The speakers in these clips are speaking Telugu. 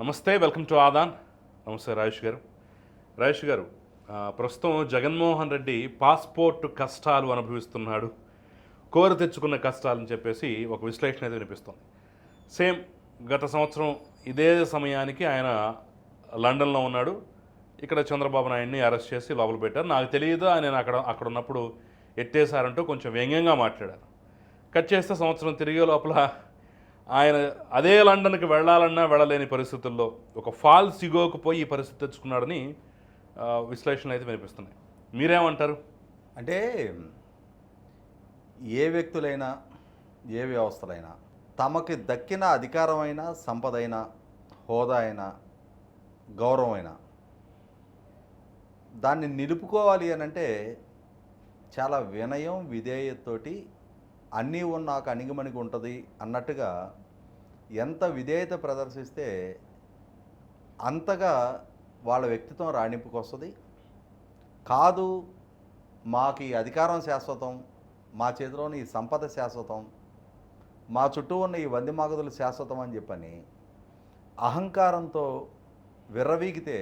నమస్తే వెల్కమ్ టు ఆదాన్. నమస్తే రాజేష్ గారు. రాజేష్ గారు ప్రస్తుతం జగన్మోహన్ రెడ్డి పాస్పోర్ట్ కష్టాలు అనుభవిస్తున్నాడు. కోరి తెచ్చుకున్న కష్టాలని చెప్పేసి ఒక విశ్లేషణ అయితే వినిపిస్తుంది. సేమ్ గత సంవత్సరం ఇదే సమయానికి ఆయన లండన్లో ఉన్నాడు. ఇక్కడ చంద్రబాబు నాయుడిని అరెస్ట్ చేసి లోపల పెట్టారు. నాకు తెలియదు ఆయన అక్కడ అక్కడ ఉన్నప్పుడు ఎట్టేశారంటూ కొంచెం వ్యంగ్యంగా మాట్లాడారు. కట్ చేస్తే సంవత్సరం తిరిగే లోపల ఆయన అదే లండన్కి వెళ్ళాలన్నా వెళ్ళలేని పరిస్థితుల్లో ఒక ఫాల్స్ ఇగోకు పోయి ఈ పరిస్థితి తెచ్చుకున్నాడని విశ్లేషణలు అయితే వినిపిస్తున్నాయి. మీరేమంటారు? అంటే ఏ వ్యక్తులైనా ఏ వ్యవస్థలైనా తమకి దక్కిన అధికారమైన సంపదైన హోదా అయినా గౌరవమైనా దాన్ని నిలుపుకోవాలి అని అంటే చాలా వినయం విధేయతతోటి అన్నీ ఉన్న నాకు అణిగిమణిగి ఉంటుంది అన్నట్టుగా ఎంత విధేయత ప్రదర్శిస్తే అంతగా వాళ్ళ వ్యక్తిత్వం రాణింపుకు వస్తుంది. కాదు మాకు ఈ అధికారం శాశ్వతం మా చేతిలోని ఈ సంపద శాశ్వతం మా చుట్టూ ఉన్న ఈ వందిమాగదులు శాశ్వతం అని చెప్పని అహంకారంతో విర్రవీగితే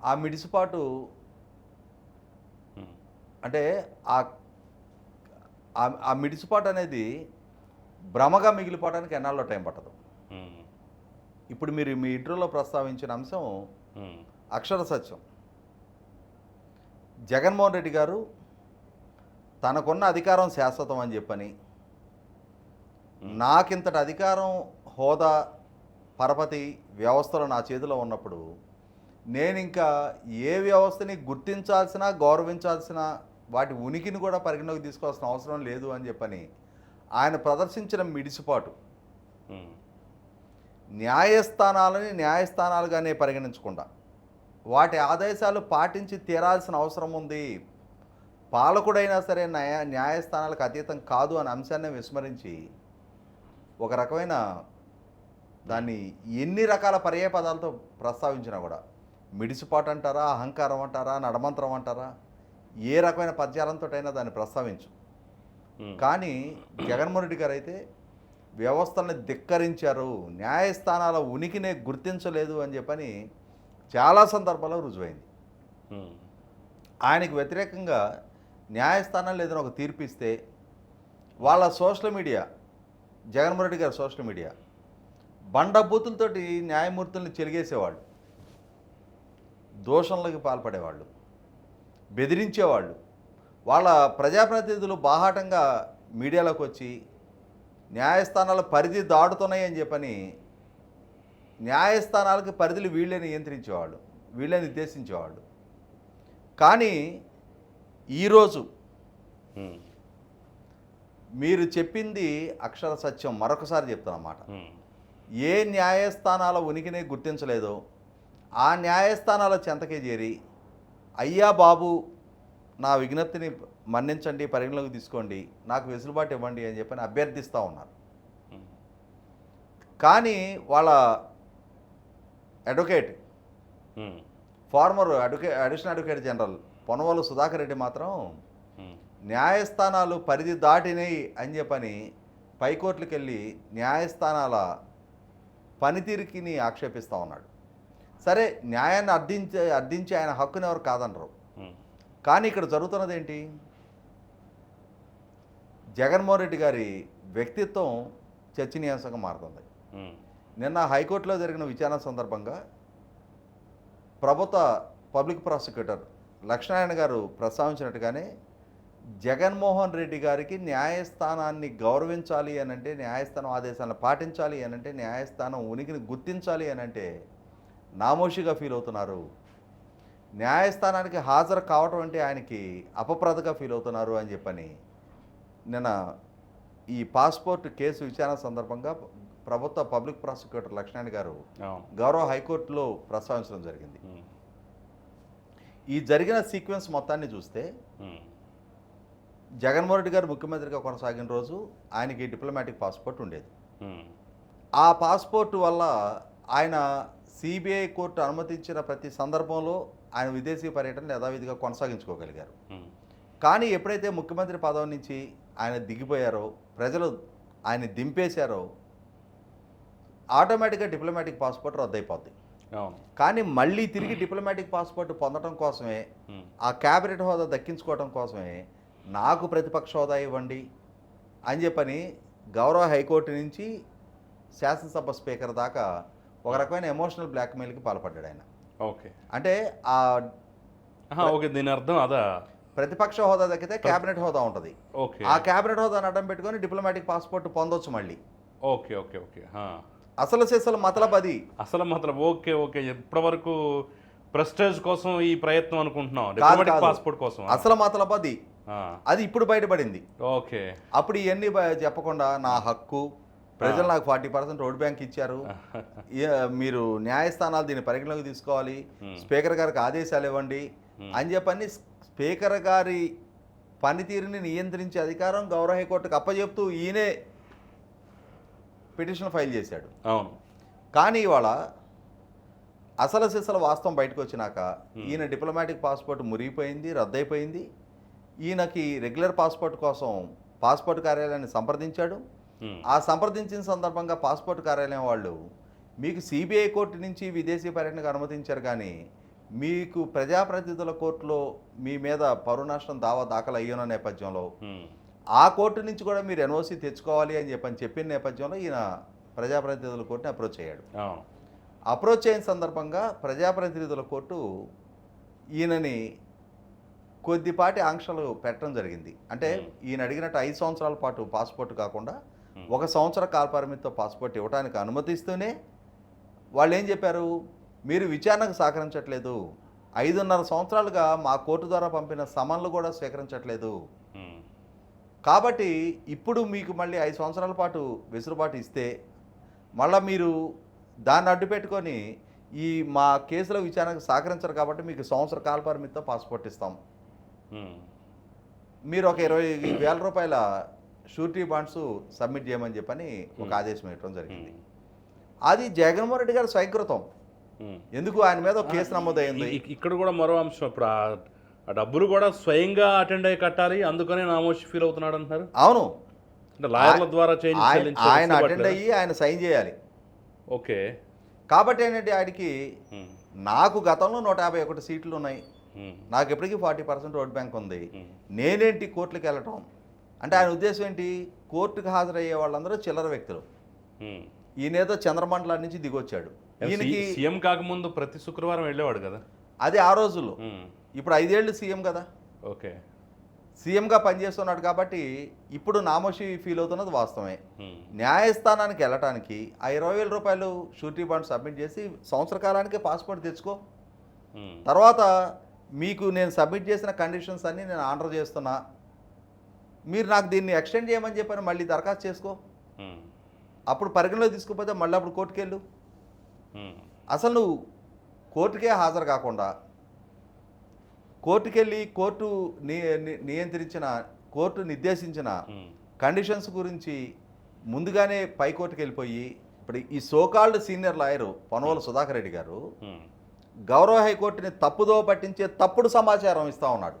ఆ మిడిసిపాటు అంటే ఆ ఆ- ఆ మిడిసిపాటు అనేది భ్రమగా మిగిలిపోవడానికి ఎన్నాళ్ళలో టైం పట్టదు. ఇప్పుడు మీరు మీ ఇంటర్వ్యూలో ప్రస్తావించిన అంశం అక్షర సత్యం. జగన్మోహన్ రెడ్డి గారు తనకున్న అధికారం శాశ్వతం అని చెప్పని నాకింతటి అధికారం హోదా పరపతి వ్యవస్థలు నా చేతిలో ఉన్నప్పుడు నేను ఇంకా ఏ వ్యవస్థని గుర్తించాల్సిన గౌరవించాల్సిన వాటి ఉనికిని కూడా పరిగణలోకి తీసుకోవాల్సిన అవసరం లేదు అని చెప్పని ఆయన ప్రదర్శించిన మిడిసిపాటు. న్యాయస్థానాలని న్యాయస్థానాలుగానే పరిగణించకుండా వాటి ఆదేశాలు పాటించి తీరాల్సిన అవసరం ఉంది. పాలకుడైనా సరే న్యాయ న్యాయస్థానాలకు అతీతం కాదు అనే అంశాన్ని విస్మరించి ఒక రకమైన దాన్ని ఎన్ని రకాల పర్యాయ పదాలతో ప్రస్తావించినా కూడా మిడిసిపాటు అంటారా అహంకారం అంటారా నడమంత్రం అంటారా ఏ రకమైన పద్యాలంతోటైనా దాన్ని ప్రస్తావించు. కానీ జగన్మోహన్ రెడ్డి గారు అయితే వ్యవస్థల్ని ధిక్కరించారు న్యాయస్థానాల ఉనికినే గుర్తించలేదు అని చెప్పని చాలా సందర్భాల్లో రుజువైంది. ఆయనకు వ్యతిరేకంగా న్యాయస్థానాలు ఏదైనా ఒక తీర్పు ఇస్తే వాళ్ళ సోషల్ మీడియా జగన్మోహన్ రెడ్డి గారి సోషల్ మీడియా బండబూతులతోటి న్యాయమూర్తుల్ని చెలిగేసేవాళ్ళు దోషంలోకి పాల్పడేవాళ్ళు. బెదిరించేవాళ్ళు. వాళ్ళ ప్రజాప్రతినిధులు బాహాటంగా మీడియాలోకి వచ్చి న్యాయస్థానాల పరిధి దాటుతున్నాయి అని చెప్పని న్యాయస్థానాలకు పరిధులు వీళ్ళే నియంత్రించేవాళ్ళు వీళ్ళే నిర్దేశించేవాళ్ళు. కానీ ఈరోజు మీరు చెప్పింది అక్షర సత్యం మరొకసారి చెప్తానమాట ఏ న్యాయస్థానాల ఉనికినే గుర్తించలేదో ఆ న్యాయస్థానాల చెంతకే చేరి అయ్యా బాబు నా విజ్ఞప్తిని మన్నించండి పరిగణలోకి తీసుకోండి నాకు వెసులుబాటు ఇవ్వండి అని చెప్పని అభ్యర్థిస్తూ ఉన్నారు. కానీ వాళ్ళ advocate former advocate additional advocate general Ponnavolu Sudhakar Reddy మాత్రం న్యాయస్థానాలు పరిధి దాటినాయి అని చెప్పని పైకోర్టులకు వెళ్ళి న్యాయస్థానాల పనితీరుకిని ఆక్షేపిస్తూ ఉన్నాడు. సరే న్యాయాన్ని అర్థించే అర్థించి ఆయన హక్కుని ఎవరు కాదనరు. కానీ ఇక్కడ జరుగుతున్నది ఏంటి? జగన్మోహన్ రెడ్డి గారి వ్యక్తిత్వం చర్చనీయాంశంగా మారుతుంది. నిన్న హైకోర్టులో జరిగిన విచారణ సందర్భంగా ప్రభుత్వ పబ్లిక్ ప్రాసిక్యూటర్ లక్ష్మణారాయణ గారు ప్రస్తావించినట్టుగానే జగన్మోహన్ రెడ్డి గారికి న్యాయస్థానాన్ని గౌరవించాలి అని అంటే న్యాయస్థానం ఆదేశాలను పాటించాలి అని అంటే న్యాయస్థానం ఉనికిని గుర్తించాలి అని అంటే నామోషిగా ఫీల్ అవుతున్నారు. న్యాయస్థానానికి హాజరు కావటం అంటే ఆయనకి అపప్రదగా ఫీల్ అవుతున్నారు అని చెప్పని నిన్న ఈ పాస్పోర్ట్ కేసు విచారణ సందర్భంగా ప్రభుత్వ పబ్లిక్ ప్రాసిక్యూటర్ లక్ష్మణ్ గారు గౌరవ హైకోర్టులో ప్రస్తావించడం జరిగింది. ఈ జరిగిన సీక్వెన్స్ మొత్తాన్ని చూస్తే జగన్మోహన్ రెడ్డి గారు ముఖ్యమంత్రిగా కొనసాగిన రోజు ఆయనకి డిప్లొమాటిక్ పాస్పోర్ట్ ఉండేది. ఆ పాస్పోర్ట్ వల్ల ఆయన సిబిఐ కోర్టు అనుమతించిన ప్రతి సందర్భంలో ఆయన విదేశీ పర్యటన యథావిధిగా కొనసాగించుకోగలిగారు. కానీ ఎప్పుడైతే ముఖ్యమంత్రి పదవి నుంచి ఆయన దిగిపోయారో ప్రజలు ఆయన దింపేశారో ఆటోమేటిక్గా డిప్లొమాటిక్ పాస్పోర్ట్ రద్దయిపోద్ది. కానీ మళ్ళీ తిరిగి డిప్లొమాటిక్ పాస్పోర్ట్ పొందడం కోసమే ఆ క్యాబినెట్ హోదా దక్కించుకోవడం కోసమే నాకు ప్రతిపక్ష హోదా ఇవ్వండి అని చెప్పని గౌరవ హైకోర్టు నుంచి శాసనసభ స్పీకర్ దాకా ఒక రకమైన ఎమోషనల్ బ్లాక్మెయిల్కి పాల్పడ్డాడు ఆయన. ఓకే. అంటే ఆ ఓకే దీని అర్థం అదా? ప్రతిపక్ష హోదా దక్కితే క్యాబినెట్ హోదా ఉంటుంది. ఓకే. ఆ క్యాబినెట్ హోదాను అడ్డం పెట్టుకొని డిప్లొమాటిక్ పాస్పోర్ట్ పొందొచ్చు మళ్ళీ. Okay okay okay. అసలు సిసలు మతలబ్ అది. అసలు మాత్రం ఓకే ఓకే ఇప్పటి వరకు ప్రెస్టేజ్ కోసం ఈ ప్రయత్నం అనుకుంటున్నాం. డిప్లొమాటిక్. పాస్పోర్ట్ కోసం అసలు మతలబ్ అది. అది ఇప్పుడు బయటపడింది. ఓకే. అప్పుడు ఇవన్నీ చెప్పకుండా నా హక్కు ప్రజలు నాకు ఫార్టీ పర్సెంట్ రోడ్ బ్యాంక్ ఇచ్చారు. మీరు న్యాయస్థానాలు దీన్ని పరిగణలోకి తీసుకోవాలి. Hmm. స్పీకర్ గారికి ఆదేశాలు ఇవ్వండి. Hmm. అని చెప్పని స్పీకర్ గారి పనితీరుని నియంత్రించే అధికారం గౌరవ హైకోర్టుకు అప్పచెప్తూ ఈయనే పిటిషన్ ఫైల్ చేశాడు. అవును. కానీ ఇవాళ అసలు సిసలు వాస్తవం బయటకు వచ్చినాక ఈయన డిప్లొమాటిక్ పాస్పోర్ట్ మురిగిపోయింది రద్దయిపోయింది. ఈయనకి రెగ్యులర్ పాస్పోర్ట్ కోసం పాస్పోర్ట్ కార్యాలయాన్ని సంప్రదించాడు. ఆ సంప్రదించిన సందర్భంగా పాస్పోర్ట్ కార్యాలయం వాళ్ళు మీకు సిబిఐ కోర్టు నుంచి విదేశీ పర్యటనకు అనుమతించారు కానీ మీకు ప్రజాప్రతినిధుల కోర్టులో మీ మీద పరువు నష్టం దావా దాఖలు అయ్యున్న నేపథ్యంలో ఉమ్, ఆ కోర్టు నుంచి కూడా మీరు ఎన్ఓసి తెచ్చుకోవాలి అని చెప్పని చెప్పిన నేపథ్యంలో ఈయన ప్రజాప్రతినిధుల కోర్టుని అప్రోచ్ అయ్యాడు. అప్రోచ్ అయిన సందర్భంగా ప్రజాప్రతినిధుల కోర్టు ఈయనని కొద్దిపాటి ఆంక్షలు పెట్టడం జరిగింది. అంటే ఈయన అడిగినట్టు ఐదు సంవత్సరాల పాటు పాస్పోర్ట్ కాకుండా ఒక సంవత్సర కాలపరిమితితో పాస్పోర్ట్ ఇవ్వడానికి అనుమతిస్తూనే వాళ్ళు ఏం చెప్పారు? మీరు విచారణకు సహకరించట్లేదు. ఐదున్నర సంవత్సరాలుగా మా కోర్టు ద్వారా పంపిన సమన్లు కూడా స్వీకరించట్లేదు. ఉమ్, కాబట్టి ఇప్పుడు మీకు మళ్ళీ ఐదు సంవత్సరాల పాటు వెసులుబాటు ఇస్తే మళ్ళీ మీరు దాన్ని అడ్డు పెట్టుకొని ఈ మా కేసుల విచారణకు సహకరించరు కాబట్టి మీకు సంవత్సర కాల పరిమితితో పాస్పోర్ట్ ఇస్తాం. ఉమ్, మీరు ఒక ఇరవై వేల రూపాయల షూరిటీ బాండ్స్ సబ్మిట్ చేయమని చెప్పని ఒక ఆదేశం ఇవ్వడం జరిగింది. అది జగన్మోహన్ రెడ్డి గారి స్వయంకృతం. ఉమ్. ఎందుకు ఆయన మీద ఒక కేసు నమోదైంది? ఇక్కడ కూడా మరో అంశం ఇప్పుడు ఆ- డబ్బులు కూడా స్వయంగా అటెండ్ అయ్యి కట్టాలి అందుకనే నామోషి ఫీల్ అవుతున్నాడు అంటున్నారు. అవును. అంటే లాయర్ల ద్వారా ఆయన- అటెండ్? అయ్యి ఆయన సైన్ చేయాలి. ఓకే. కాబట్టి ఏంటంటే ఆయనకి నాకు గతంలో నూట యాభై ఒకటి సీట్లు ఉన్నాయి. నాకు ఎప్పటికీ ఫార్టీ పర్సెంట్ ఓట్ బ్యాంక్ ఉంది. నేనేంటి కోర్టులకు వెళ్ళటం? అంటే ఆయన ఉద్దేశం ఏంటి? కోర్టుకు హాజరయ్యే వాళ్ళందరూ చిల్లర వ్యక్తులు. ఈయనేదో చంద్రమండలం నుంచి దిగొచ్చాడు. ఈయనకి సీఎం కాకముందు ప్రతి శుక్రవారం వెళ్ళేవాడు కదా? అది ఆ రోజుల్లో. ఇప్పుడు ఐదేళ్ళు సీఎం కదా. ఓకే. సీఎంగా పనిచేస్తున్నాడు కాబట్టి ఇప్పుడు నామోషి ఫీల్ అవుతున్నది వాస్తవమే. న్యాయస్థానానికి వెళ్ళటానికి ఆ ఇరవై వేల రూపాయలు షూరిటీ బాండ్ సబ్మిట్ చేసి సంవత్సర కాలానికి పాస్పోర్ట్ తెచ్చుకో. తర్వాత మీకు నేను సబ్మిట్ చేసిన కండిషన్స్ అన్నీ నేను ఆర్డర్ చేస్తున్నా. మీరు నాకు దీన్ని ఎక్స్టెండ్ చేయమని చెప్పని మళ్ళీ దరఖాస్తు చేసుకో. అప్పుడు పరిగణలోకి తీసుకుపోతే మళ్ళీ అప్పుడు కోర్టుకి వెళ్ళు అసలు నువ్వు కోర్టుకే హాజరు కాకుండా కోర్టుకెళ్ళి కోర్టు నియంత్రించిన కోర్టు నిర్దేశించిన కండిషన్స్ గురించి ముందుగానే పై కోర్టుకి వెళ్ళిపోయి ఇప్పుడు ఈ so called senior lawyer Ponnavolu Sudhakar Reddy గారు గౌరవ హైకోర్టుని తప్పుదో పట్టించే తప్పుడు సమాచారం ఇస్తా ఉన్నాడు.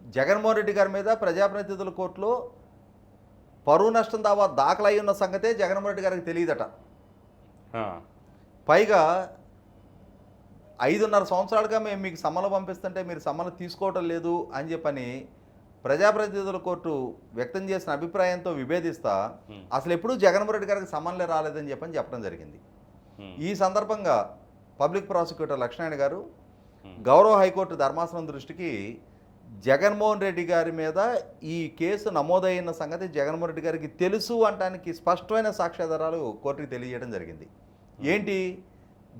జగన్మోహన్ రెడ్డి గారి మీద ప్రజాప్రతినిధుల కోర్టులో పరువు నష్టం దావా దాఖలై ఉన్న సంగతే జగన్మోహన్ రెడ్డి గారికి తెలియదట పైగా ఐదున్నర సంవత్సరాలుగా మేము మీకు సమ్మలు పంపిస్తుంటే మీరు సమ్మలు తీసుకోవటం లేదు అని చెప్పని ప్రజాప్రతినిధుల కోర్టు వ్యక్తం చేసిన అభిప్రాయంతో విభేదిస్తా. అసలు ఎప్పుడూ జగన్మోహన్ రెడ్డి గారికి సమ్మన్లే రాలేదని చెప్పని చెప్పడం జరిగింది ఈ సందర్భంగా పబ్లిక్ ప్రాసిక్యూటర్ లక్ష్మణ్ గారు. గౌరవ హైకోర్టు ధర్మాసనం దృష్టికి జగన్మోహన్ రెడ్డి గారి మీద ఈ కేసు నమోదైన సంగతి జగన్మోహన్ రెడ్డి గారికి తెలుసు అనడానికి స్పష్టమైన సాక్ష్యాధారాలు కోర్టుకి తెలియజేయడం జరిగింది. ఏంటి?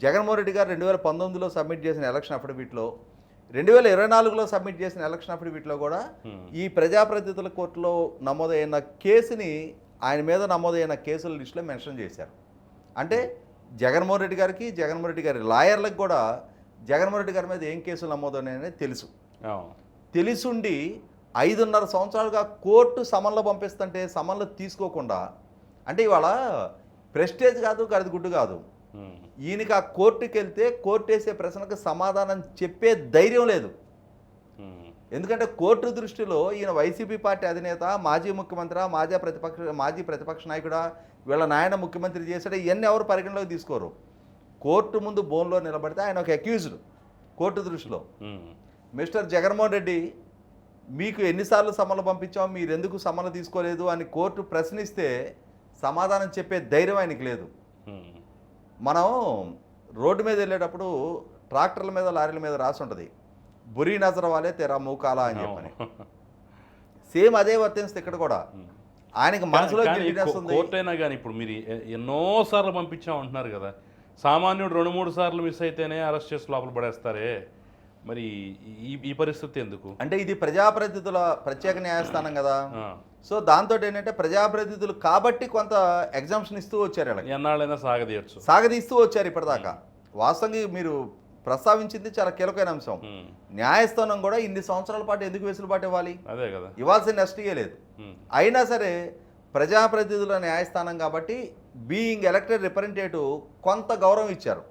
జగన్మోహన్ రెడ్డి గారు రెండు వేల పంతొమ్మిదిలో సబ్మిట్ చేసిన ఎలక్షన్ అఫిడవిట్లో రెండు వేల ఇరవై నాలుగులో సబ్మిట్ చేసిన ఎలక్షన్ అఫిడవిట్లో కూడా ఈ ప్రజాప్రతినిధుల కోర్టులో నమోదైన కేసుని ఆయన మీద నమోదైన కేసుల లిస్టులో మెన్షన్ చేశారు. అంటే జగన్మోహన్ రెడ్డి గారికి జగన్మోహన్ రెడ్డి గారి లాయర్లకు కూడా జగన్మోహన్ రెడ్డి గారి మీద ఏం కేసులు నమోదైనాయని తెలుసు. తెలిసుండి ఐదున్నర సంవత్సరాలుగా కోర్టు సమన్లు పంపిస్తుంటే సమన్లు తీసుకోకుండా అంటే ఇవాళ ప్రెస్టేజ్ కాదు గడిది గుడ్డు కాదు. ఈయనకి ఆ కోర్టుకి వెళ్తే కోర్టు వేసే ప్రశ్నకు సమాధానం చెప్పే ధైర్యం లేదు. ఎందుకంటే కోర్టు దృష్టిలో ఈయన వైసీపీ పార్టీ అధినేత మాజీ ముఖ్యమంత్రి మాజీ ప్రతిపక్ష మాజీ ప్రతిపక్ష నాయకుడా వీళ్ళ నాయన ముఖ్యమంత్రి చేశాడు ఇవన్నీ ఎవరు పరిగణలోకి తీసుకోరు. కోర్టు ముందు బోన్లో నిలబడితే ఆయన ఒక అక్యూజ్డ్ కోర్టు దృష్టిలో. మిస్టర్ జగన్మోహన్ రెడ్డి మీకు ఎన్నిసార్లు సమ్మలు పంపించాం మీరు ఎందుకు సమ్మలు తీసుకోలేదు అని కోర్టు ప్రశ్నిస్తే సమాధానం చెప్పే ధైర్యం ఆయనకి లేదు. మనం రోడ్డు మీద వెళ్ళేటప్పుడు ట్రాక్టర్ల మీద లారీల మీద రాసి ఉంటుంది. బురి నజర వాలే తెరా మూకాలా అని చెప్పని. సేమ్ అదే వర్తిస్తుంది ఇక్కడ కూడా. ఆయనకి మనసులో కానీ గిల్టీనెస్ కో- ఉంది కోర్టు అయినా కానీ ఇప్పుడు మీరు ఎన్నో సార్లు పంపించాం అంటున్నారు కదా. సామాన్యుడు రెండు మూడు సార్లు మిస్ అయితేనే అరెస్ట్ చేసి లోపల పడేస్తారే? మరి ఈ ఈ పరిస్థితి ఎందుకు? అంటే ఇది ప్రజాప్రతినిధుల ప్రత్యేక న్యాయస్థానం కదా. సో దాంతో ఏంటంటే ప్రజాప్రతినిధులు కాబట్టి కొంత ఎగ్జామ్షన్ ఇస్తూ వచ్చారు వీళ్ళకి. ఎన్నాళ్ళైనా సాగదీయచ్చు. సాగదీస్తూ వచ్చారు ఇప్పటిదాకా. వాస్తవంగా మీరు ప్రస్తావించింది చాలా కీలకమైన అంశం. న్యాయస్థానం కూడా ఇన్ని సంవత్సరాల పాటు ఎందుకు వెసులుబాటు ఇవ్వాలి? అదే కదా. ఇవ్వాల్సిన నెస్ట్గా లేదు. అయినా సరే ప్రజాప్రతినిధుల న్యాయస్థానం కాబట్టి బీయింగ్ ఎలక్టెడ్ రిప్రజెంటేటివ్ కొంత గౌరవం ఇచ్చారు.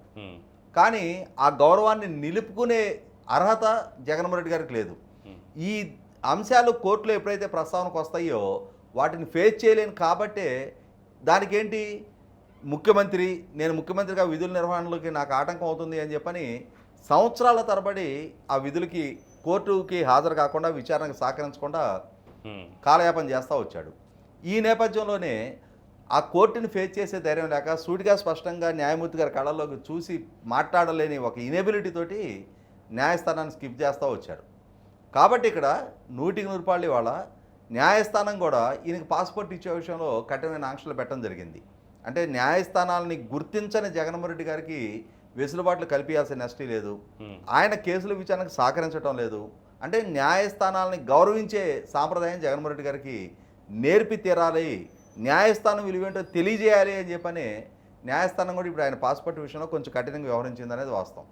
కానీ ఆ గౌరవాన్ని నిలుపుకునే అర్హత జగన్మోహన్ రెడ్డి గారికి లేదు. ఈ అంశాలు కోర్టులో ఎప్పుడైతే ప్రస్తావనకు వస్తాయో వాటిని ఫేస్ చేయలేను కాబట్టే దానికేంటి ముఖ్యమంత్రి నేను ముఖ్యమంత్రిగా విధుల నిర్వహణలోకి నాకు ఆటంకం అవుతుంది అని చెప్పని సంవత్సరాల తరబడి ఆ విధులకి కోర్టుకి హాజరు కాకుండా విచారణకు సహకరించకుండా. కాలయాపన చేస్తూ వచ్చాడు ఈ నేపథ్యంలోనే ఆ కోర్టుని ఫేస్ చేసే ధైర్యం లేక సూటిగా స్పష్టంగా న్యాయమూర్తి గారి కళ్ళల్లోకి చూసి మాట్లాడలేని ఒక ఇనేబిలిటీ తోటి న్యాయస్థానాన్ని స్కిప్ చేస్తూ వచ్చాడు. కాబట్టి ఇక్కడ నూటికి నూరుపాళ్ళు వాళ్ళ న్యాయస్థానం కూడా ఈయనకి పాస్పోర్ట్ ఇచ్చే విషయంలో కఠినమైన ఆంక్షలు పెట్టడం జరిగింది. అంటే న్యాయస్థానాలని గుర్తించని జగన్మోహన్ రెడ్డి గారికి వెసులుబాట్లు కల్పించాల్సిన నష్టి లేదు. ఆయన కేసుల విచారణకు సహకరించడం లేదు. అంటే న్యాయస్థానాలని గౌరవించే సాంప్రదాయం జగన్మోహన్ రెడ్డి గారికి నేర్పి తీరాలి న్యాయస్థానం విలువేంటో తెలియజేయాలి అని చెప్పని న్యాయస్థానం కూడా ఇప్పుడు ఆయన పాస్పోర్ట్ విషయంలో కొంచెం కఠినంగా వ్యవహరించింది అనేది వాస్తవం.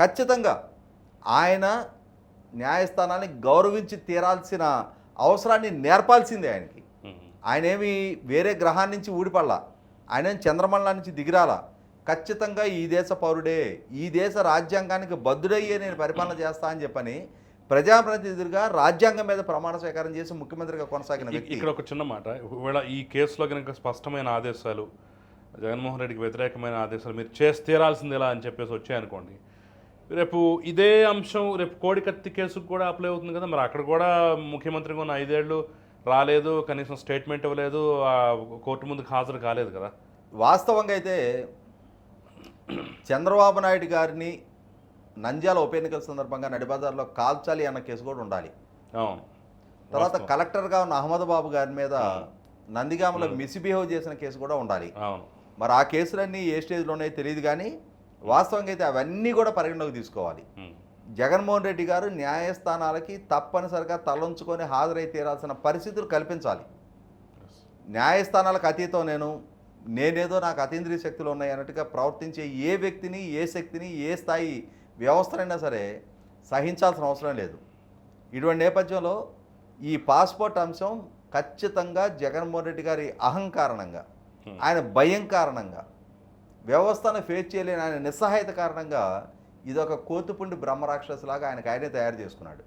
ఖచ్చితంగా ఆయన న్యాయస్థానాన్ని గౌరవించి తీరాల్సిన అవసరాన్ని నేర్పాల్సిందే ఆయనకి. ఉమ్. ఆయన ఏమి వేరే గ్రహాన్ని నుంచి ఊడిపడలా. ఆయన చంద్రమండలం నుంచి దిగిరాలా. ఖచ్చితంగా ఈ దేశ పౌరుడే ఈ దేశ రాజ్యాంగానికి బద్దుడయ్యే నేను పరిపాలన చేస్తా అని చెప్పని ప్రజాప్రతినిధులుగా రాజ్యాంగం మీద ప్రమాణ స్వీకారం చేసి ముఖ్యమంత్రిగా కొనసాగిన ఇక్కడ ఒక చిన్న మాట. ఒకవేళ ఈ కేసులో కనుక స్పష్టమైన ఆదేశాలు జగన్మోహన్ రెడ్డికి వ్యతిరేకమైన ఆదేశాలు మీరు చేసి తీరాల్సింది ఎలా అని చెప్పేసి వచ్చాయనుకోండి రేపు ఇదే అంశం రేపు కోడికత్తి కేసుకు కూడా అప్లై అవుతుంది కదా. మరి అక్కడ కూడా ముఖ్యమంత్రిగా ఉన్న ఐదేళ్ళు రాలేదు కనీసం స్టేట్మెంట్ ఇవ్వలేదు ఆ కోర్టు ముందుకు హాజరు కాలేదు కదా. వాస్తవంగా అయితే చంద్రబాబు నాయుడు గారిని నంద్యాల ఉప ఎన్నికల సందర్భంగా నడిబజార్లో కాల్చాలి అన్న కేసు కూడా ఉండాలి. అవును. తర్వాత. కలెక్టర్గా ఉన్న అహ్మద్ బాబు గారి మీద నందిగామలో మిస్బిహేవ్ చేసిన కేసు కూడా ఉండాలి. అవును. మరి ఆ కేసులన్నీ ఏ స్టేజ్లో ఉన్నాయో తెలియదు కానీ వాస్తవంగా అయితే అవన్నీ కూడా పరిగణలోకి తీసుకోవాలి. జగన్మోహన్ రెడ్డి గారు న్యాయస్థానాలకి తప్పనిసరిగా తలంచుకొని హాజరై తీరాల్సిన పరిస్థితులు కల్పించాలి న్యాయస్థానాలకు అతీతం నేను నేనేదో నాకు అతీంద్రియ శక్తులు ఉన్నాయి అన్నట్టుగా ప్రవర్తించే ఏ వ్యక్తిని ఏ శక్తిని ఏ స్థాయి వ్యవస్థనైనా సరే సహించాల్సిన అవసరం లేదు ఇటువంటి నేపథ్యంలో ఈ పాస్పోర్ట్ అంశం ఖచ్చితంగా జగన్మోహన్ రెడ్డి గారి అహంకారణంగా Hmm. ఆయన భయం కారణంగా వ్యవస్థను ఫేస్ చేయలేని ఆయన నిస్సహాయత కారణంగా ఇదొక కోతుపుండి బ్రహ్మరాక్షసులాగా ఆయనకు ఆయనే తయారు చేసుకున్నాడు.